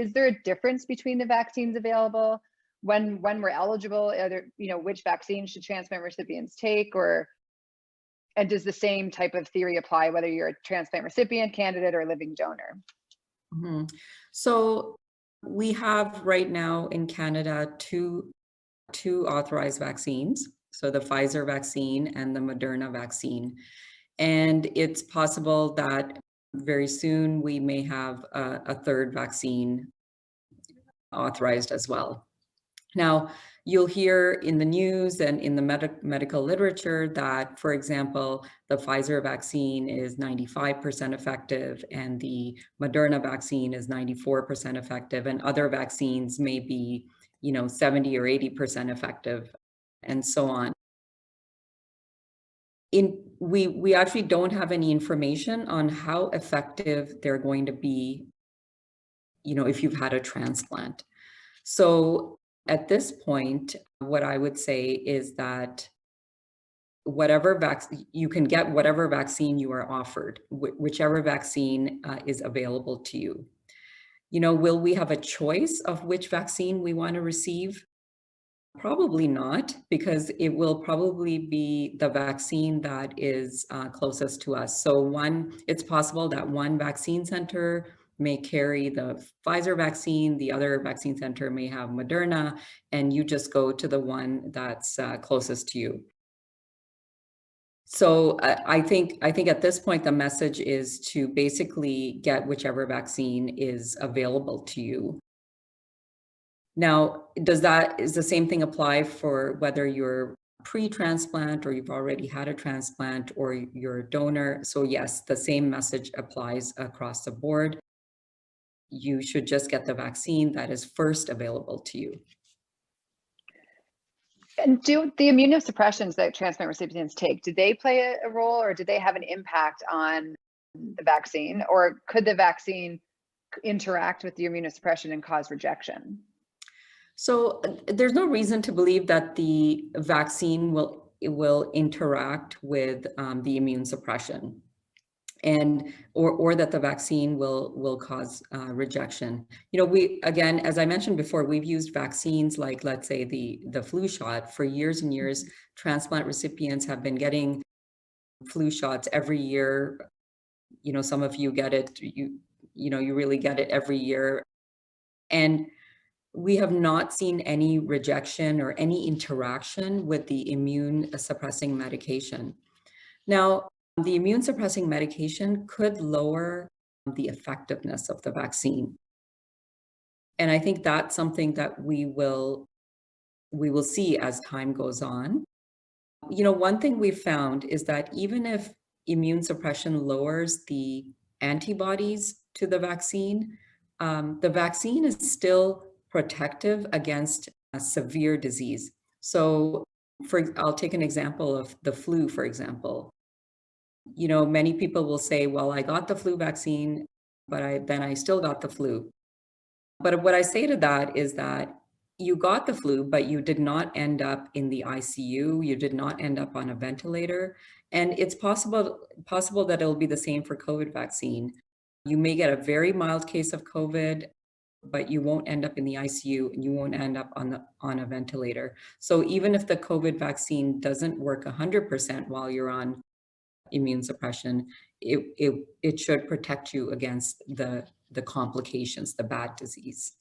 is there a difference between the vaccines available? When when we're eligible, are there, you know, which vaccine should transplant recipients take or and does the same type of theory apply whether you're a transplant recipient, candidate, or living donor? Mhm. So we have right now in Canada two, two authorized vaccines. So the Pfizer vaccine and the Moderna vaccine. And it's possible that very soon we may have a, a third vaccine authorized as well. Now, you'll hear in the news and in the medic medical literature that, for example, the Pfizer vaccine is 95% effective and the Moderna vaccine is 94% effective and other vaccines may be, you know, 70 or 80% effective and so on. In we we actually don't have any information on how effective they're going to be, you know, if you've had a transplant. So at this point, what I would say is that whatever vaccine you can get whatever vaccine you are offered, wh- whichever vaccine uh, is available to you. You know, will we have a choice of which vaccine we want to receive? Probably not, because it will probably be the vaccine that is uh, closest to us. So one, it's possible that one vaccine center may carry the Pfizer vaccine, the other vaccine center may have Moderna, and you just go to the one that's uh, closest to you. So I, I think I think at this point the message is to basically get whichever vaccine is available to you. Now, does that is the same thing apply for whether you're pre-transplant or you've already had a transplant or you're a donor? So yes, the same message applies across the board. You should just get the vaccine that is first available to you. And do the immunosuppressions that transplant recipients take, do they play a, role or do they have an impact on the vaccine? Or could the vaccine interact with the immunosuppression and cause rejection? So uh, there's no reason to believe that the vaccine will it will interact with um, the immune suppression and or or that the vaccine will will cause uh, rejection. You know we again as i mentioned before we've used vaccines like let's say the the flu shot for years and years. Transplant recipients have been getting flu shots every year. You know some of you get it you you know you really get it every year. And we have not seen any rejection or any interaction with the immune suppressing medication now the immune suppressing medication could lower the effectiveness of the vaccine. And I think that's something that we will we will see as time goes on. You know, one thing we've found is that even if immune suppression lowers the antibodies to the vaccine, um, the vaccine is still protective against a severe disease. So, for I'll take an example of the flu, for example you know, many people will say, well, I got the flu vaccine, but I then I still got the flu. But what I say to that is that you got the flu, but you did not end up in the ICU. You did not end up on a ventilator. And it's possible possible that it'll be the same for COVID vaccine. You may get a very mild case of COVID, but you won't end up in the ICU and you won't end up on the on a ventilator. So even if the COVID vaccine doesn't work 100% while you're on immune suppression, it, it, it should protect you against the, the complications, the bad disease.